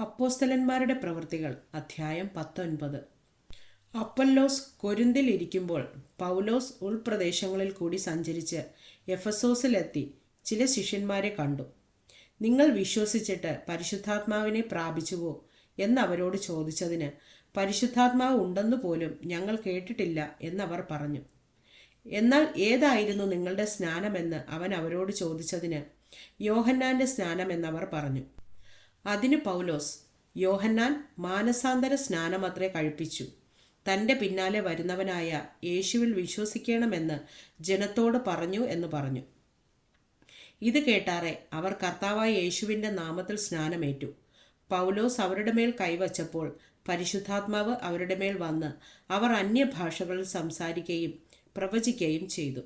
അപ്പോസ്തലന്മാരുടെ പ്രവൃത്തികൾ അധ്യായം പത്തൊൻപത്. അപ്പല്ലോസ് കൊരിന്തിൽ ഇരിക്കുമ്പോൾ പൗലോസ് ഉൾപ്രദേശങ്ങളിൽ കൂടി സഞ്ചരിച്ച് എഫസോസിലെത്തി ചില ശിഷ്യന്മാരെ കണ്ടു. നിങ്ങൾ വിശ്വസിച്ചിട്ട് പരിശുദ്ധാത്മാവിനെ പ്രാപിച്ചുവോ? എന്നവരോട് ചോദിച്ചതിന് പരിശുദ്ധാത്മാവ് ഉണ്ടെന്നു പോലും ഞങ്ങൾ കേട്ടിട്ടില്ല എന്നവർ പറഞ്ഞു. എന്നാൽ ഏതായിരുന്നു നിങ്ങളുടെ സ്നാനമെന്ന്? അവൻ അവരോട് ചോദിച്ചതിന് യോഹന്നാന്റെ സ്നാനമെന്നവർ പറഞ്ഞു. അതിന് പൗലോസ് യോഹന്നാൻ മാനസാന്തര സ്നാനമത്രേ കഴിപ്പിച്ചു. തന്റെ പിന്നാലെ വരുന്നവനായ യേശുവിൽ വിശ്വസിക്കണമെന്ന് ജനത്തോട് പറഞ്ഞു എന്ന് പറഞ്ഞു. ഇത് കേട്ടാറെ അവർ കർത്താവായ യേശുവിന്റെ നാമത്തിൽ സ്നാനമേറ്റു. പൗലോസ് അവരുടെ മേൽ കൈവച്ചപ്പോൾ പരിശുദ്ധാത്മാവ് അവരുടെ മേൽ വന്ന് അവർ അന്യഭാഷകളിൽ സംസാരിക്കുകയും പ്രവചിക്കുകയും ചെയ്തു.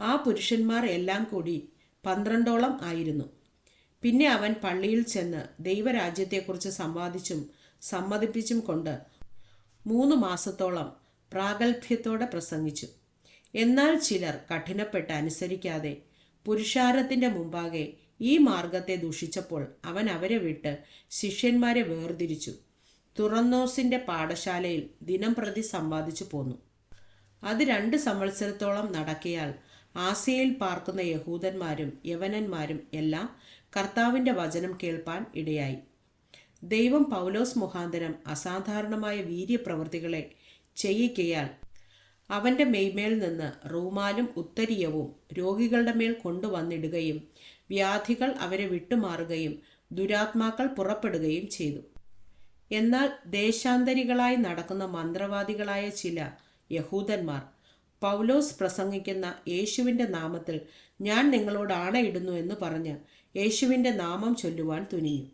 ആ പുരുഷന്മാർ എല്ലാം കൂടി പന്ത്രണ്ടോളം ആയിരുന്നു. പിന്നെ അവൻ പള്ളിയിൽ ചെന്ന് ദൈവരാജ്യത്തെക്കുറിച്ച് സംവാദിച്ചും സമ്മതിപ്പിച്ചും കൊണ്ട് മൂന്ന് മാസത്തോളം പ്രാഗൽഭ്യത്തോടെ പ്രസംഗിച്ചു. എന്നാൽ ചിലർ കഠിനപ്പെട്ട് അനുസരിക്കാതെ പുരുഷാരത്തിന്റെ മുമ്പാകെ ഈ മാർഗത്തെ ദൂഷിച്ചപ്പോൾ അവൻ അവരെ വിട്ട് ശിഷ്യന്മാരെ വേർതിരിച്ചു. തുറന്നോസിന്റെ പാഠശാലയിൽ ദിനം പ്രതി സമ്പാദിച്ചു പോന്നു. അത് രണ്ട് സംവത്സരത്തോളം നടക്കിയാൽ ആസിയയിൽ പാർക്കുന്ന യഹൂദന്മാരും യവനന്മാരും എല്ലാം കർത്താവിന്റെ വചനം കേൾപ്പാൻ ഇടയായി. ദൈവം പൗലോസ് മുഖാന്തരം അസാധാരണമായ വീര്യപ്രവൃത്തികളെ ചെയ്യിക്കയാൽ അവന്റെ മെയ്മേൽ നിന്ന് റൂമാലും ഉത്തരീയവും രോഗികളുടെ മേൽ കൊണ്ടുവന്നിടുകയും വ്യാധികൾ അവരെ വിട്ടുമാറുകയും ദുരാത്മാക്കൾ പുറപ്പെടുകയും ചെയ്തു. എന്നാൽ ദേശാന്തരികളായി നടക്കുന്ന മന്ത്രവാദികളായ ചില യഹൂദന്മാർ പൗലോസ് പ്രസംഗിക്കുന്ന യേശുവിന്റെ നാമത്തിൽ ഞാൻ നിങ്ങളോട് ആണയിടുന്നു എന്ന് പറഞ്ഞ് യേശുവിന്റെ നാമം ചൊല്ലുവാൻ തുനിയും.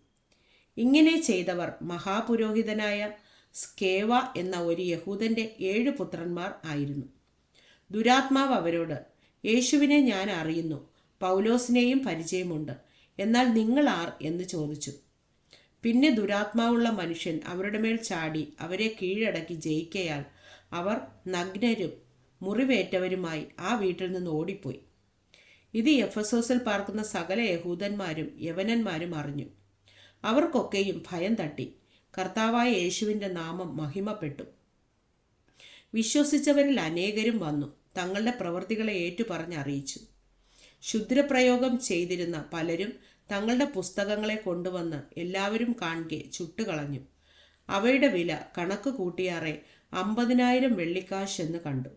ഇങ്ങനെ ചെയ്തവർ മഹാപുരോഹിതനായ സ്കേവ എന്ന ഒരു യഹൂദന്റെ ഏഴ് പുത്രന്മാർ ആയിരുന്നു. ദുരാത്മാവ് അവരോട് യേശുവിനെ ഞാൻ അറിയുന്നു പൗലോസിനെയും പരിചയമുണ്ട് എന്നാൽ നിങ്ങൾ ആർ? എന്ന് ചോദിച്ചു. പിന്നെ ദുരാത്മാവുള്ള മനുഷ്യൻ അവരുടെ മേൽ ചാടി അവരെ കീഴടക്കി ജയിക്കയാൽ അവർ നഗ്നരും മുറിവേറ്റവരുമായി ആ വീട്ടിൽ നിന്ന് ഓടിപ്പോയി. ഇത് എഫസോസിൽ പാർക്കുന്ന സകല യഹൂദന്മാരും യവനന്മാരും അറിഞ്ഞു. അവർക്കൊക്കെയും ഭയം തട്ടി. കർത്താവായ യേശുവിന്റെ നാമം മഹിമപ്പെട്ടു. വിശ്വസിച്ചവരിൽ അനേകരും വന്നു. തങ്ങളുടെ പ്രവൃത്തികളെ ഏറ്റുപറഞ്ഞറിയിച്ചു ക്ഷുദ്രപ്രയോഗം ചെയ്തിരുന്ന പലരും തങ്ങളുടെ പുസ്തകങ്ങളെ കൊണ്ടുവന്ന് എല്ലാവരും കാണുകെ ചുട്ടുകളഞ്ഞു. അവയുടെ വില കണക്ക് കൂട്ടിയാറെ അമ്പതിനായിരം വെള്ളിക്കാശ് എന്ന് കണ്ടു.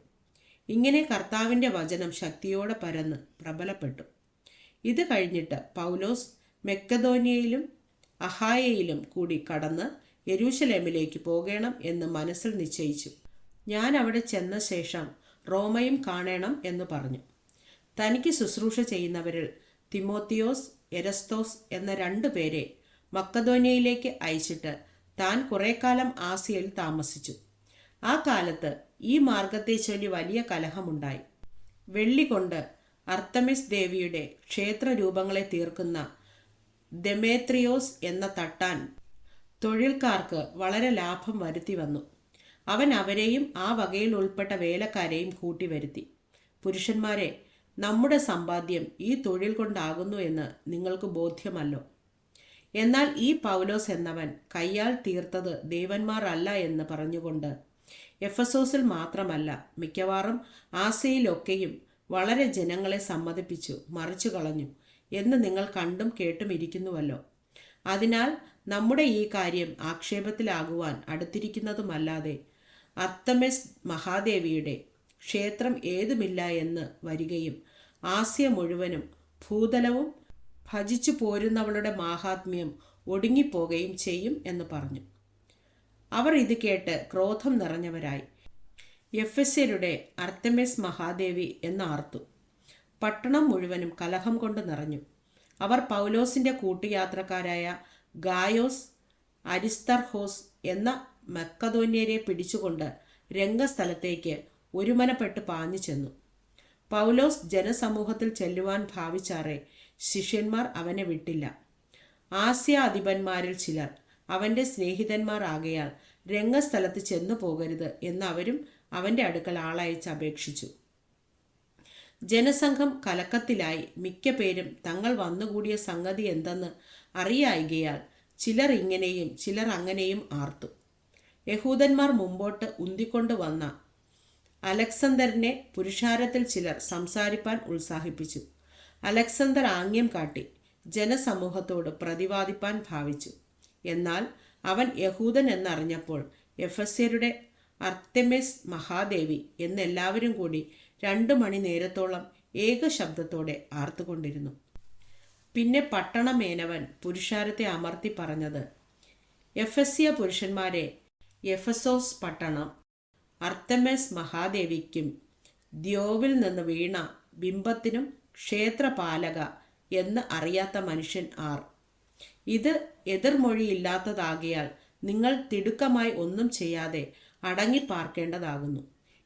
ഇങ്ങനെ കർത്താവിന്റെ വചനം ശക്തിയോടെ പരന്ന് പ്രബലപ്പെട്ടു. ഇത് കഴിഞ്ഞിട്ട് പൗലോസ് മെക്കദോനിയയിലും അഹായയിലും കൂടി കടന്ന് യെരൂശലേമിലേക്ക് പോകണം എന്ന് മനസ്സിൽ നിശ്ചയിച്ചു. ഞാൻ അവിടെ ചെന്ന ശേഷം റോമയും കാണണം എന്ന് പറഞ്ഞു. തനിക്ക് ശുശ്രൂഷ ചെയ്യുന്നവരിൽ തിമോത്തിയോസ് എരസ്തോസ് എന്ന രണ്ടു പേരെ മക്കദോനിയയിലേക്ക് അയച്ചിട്ട് താൻ കുറേ കാലം ആസിയയിൽ താമസിച്ചു. ആ കാലത്ത് ഈ മാർഗത്തെ ചൊല്ലി വലിയ കലഹമുണ്ടായി. വെള്ളി കൊണ്ട് അർത്തമിസ് ദേവിയുടെ ക്ഷേത്ര രൂപങ്ങളെ തീർക്കുന്ന ദെമേത്രിയോസ് എന്ന തട്ടാൻ തൊഴിൽക്കാർക്ക് വളരെ ലാഭം വരുത്തി വന്നു. അവൻ അവരെയും ആ വകയിൽ ഉൾപ്പെട്ട വേലക്കാരെയും കൂട്ടി വരുത്തി. പുരുഷന്മാരെ നമ്മുടെ സമ്പാദ്യം ഈ തൊഴിൽ കൊണ്ടാകുന്നു എന്ന് നിങ്ങൾക്ക് ബോധ്യമല്ലോ. എന്നാൽ ഈ പൗലോസ് എന്നവൻ കയ്യാൽ തീർത്തത് ദേവന്മാരല്ല എന്ന് പറഞ്ഞുകൊണ്ട് എഫസോസിൽ മാത്രമല്ല മിക്കവാറും ആസയിലൊക്കെയും വളരെ ജനങ്ങളെ സമ്മതിപ്പിച്ചു മറിച്ചു കളഞ്ഞു എന്ന് നിങ്ങൾ കണ്ടും കേട്ടും ഇരിക്കുന്നുവല്ലോ. അതിനാൽ നമ്മുടെ ഈ കാര്യം ആക്ഷേപത്തിലാകുവാൻ അടുത്തിരിക്കുന്നതുമല്ലാതെ അത്തമെസ് മഹാദേവിയുടെ ക്ഷേത്രം ഏതുമില്ല എന്ന് വരികയും ആസ്യ മുഴുവനും ഭൂതലവും ഭജിച്ചു പോരുന്നവളുടെ മാഹാത്മ്യം ഒടുങ്ങിപ്പോകുകയും ചെയ്യും എന്ന് പറഞ്ഞു. അവർ ഇത് കേട്ട് ക്രോധം നിറഞ്ഞവരായി. എഫെസ്യരുടെ അർത്തമെസ് മഹാദേവി എന്നാർത്തു പട്ടണം മുഴുവനും കലഹം കൊണ്ട് നിറഞ്ഞു. അവർ പൗലോസിന്റെ കൂട്ടുയാത്രക്കാരായ ഗായോസ് അരിസ്തർഹോസ് എന്ന മെക്കതോന്യരെ പിടിച്ചുകൊണ്ട് രംഗസ്ഥലത്തേക്ക് ഒരുമനപ്പെട്ട് പാഞ്ഞു ചെന്നു. പൗലോസ് ജനസമൂഹത്തിൽ ചെല്ലുവാൻ ഭാവിച്ചാറെ ശിഷ്യന്മാർ അവനെ വിട്ടില്ല. ആസ്യാധിപന്മാരിൽ ചിലർ അവന്റെ സ്നേഹിതന്മാർ ആകയാൽ രംഗസ്ഥലത്ത് ചെന്നു പോകരുത് എന്ന് അവരും അവന്റെ അടുക്കൽ ആളയച്ച് അപേക്ഷിച്ചു. ജനസംഘം കലക്കത്തിലായി മിക്ക പേരും തങ്ങൾ വന്നുകൂടിയ സംഗതി എന്തെന്ന് അറിയായികയാൽ ചിലർ ഇങ്ങനെയും ചിലർ അങ്ങനെയും ആർത്തു. യഹൂദന്മാർ മുമ്പോട്ട് ഉന്തിക്കൊണ്ടു വന്ന അലക്സണ്ടറിനെ പുരുഷാരത്തിൽ ചിലർ സംസാരിപ്പാൻ ഉത്സാഹിപ്പിച്ചു. അലക്സണ്ടർ ആംഗ്യം കാട്ടി ജനസമൂഹത്തോട് പ്രതിവാദിപ്പാൻ ഭാവിച്ചു. എന്നാൽ അവൻ യഹൂദൻ എന്നറിഞ്ഞപ്പോൾ എഫസ്യരുടെ അർത്തെമിസ് മഹാദേവി എന്നെല്ലാവരും കൂടി രണ്ടു മണി നേരത്തോളം ഏക ശബ്ദത്തോടെ ആർത്തുകൊണ്ടിരുന്നു. പിന്നെ പട്ടണമേനവൻ പുരുഷാരത്തെ അമർത്തി പറഞ്ഞത് എഫസ്യ പുരുഷന്മാരെ എഫസോസ് പട്ടണം അർത്തമേസ് മഹാദേവിക്കും ദ്യോവിൽ നിന്ന് വീണ ബിംബത്തിനും ക്ഷേത്രപാലക എന്ന് അറിയാത്ത മനുഷ്യൻ ആർ. ഇത് എതിർമൊഴിയില്ലാത്തതാകിയാൽ നിങ്ങൾ തിടുക്കമായി ഒന്നും ചെയ്യാതെ അടങ്ങി പാർക്കേണ്ടതാകുന്നു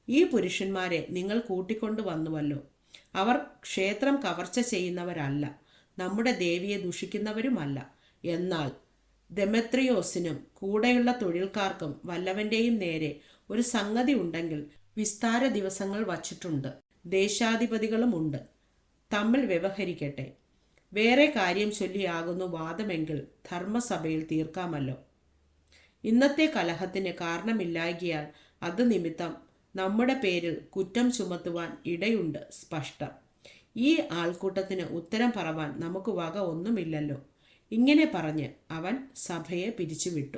ഈ പുരുഷന്മാരെ നിങ്ങൾ കൂട്ടിക്കൊണ്ടു വന്നുവല്ലോ അവർ ക്ഷേത്രം കവർച്ച ചെയ്യുന്നവരല്ല. നമ്മുടെ ദേവിയെ ദുഷിക്കുന്നവരുമല്ല. എന്നാൽ ദെമത്രിയോസിനും കൂടെയുള്ള തൊഴിൽക്കാർക്കും വല്ലവന്റെയും നേരെ ഒരു സംഗതി ഉണ്ടെങ്കിൽ വിസ്താര ദിവസങ്ങൾ വച്ചിട്ടുണ്ട്. ദേശാധിപതികളുമുണ്ട്. തമ്മിൽ വ്യവഹരിക്കട്ടെ. വേറെ കാര്യം ചൊല്ലിയാകുന്നു വാദമെങ്കിൽ ധർമ്മസഭയിൽ തീർക്കാമല്ലോ. ഇന്നത്തെ കലഹത്തിന് കാരണമില്ലായകിയാൽ അത് നിമിത്തം നമ്മുടെ പേരിൽ കുറ്റം ചുമത്തുവാൻ ഇടയുണ്ട് സ്പഷ്ടം. ഈ ആൾക്കൂട്ടത്തിന് ഉത്തരം പറവാൻ നമുക്ക് വക ഒന്നുമില്ലല്ലോ. ഇങ്ങനെ പറഞ്ഞ് അവൻ സഭയെ പിരിച്ചുവിട്ടു.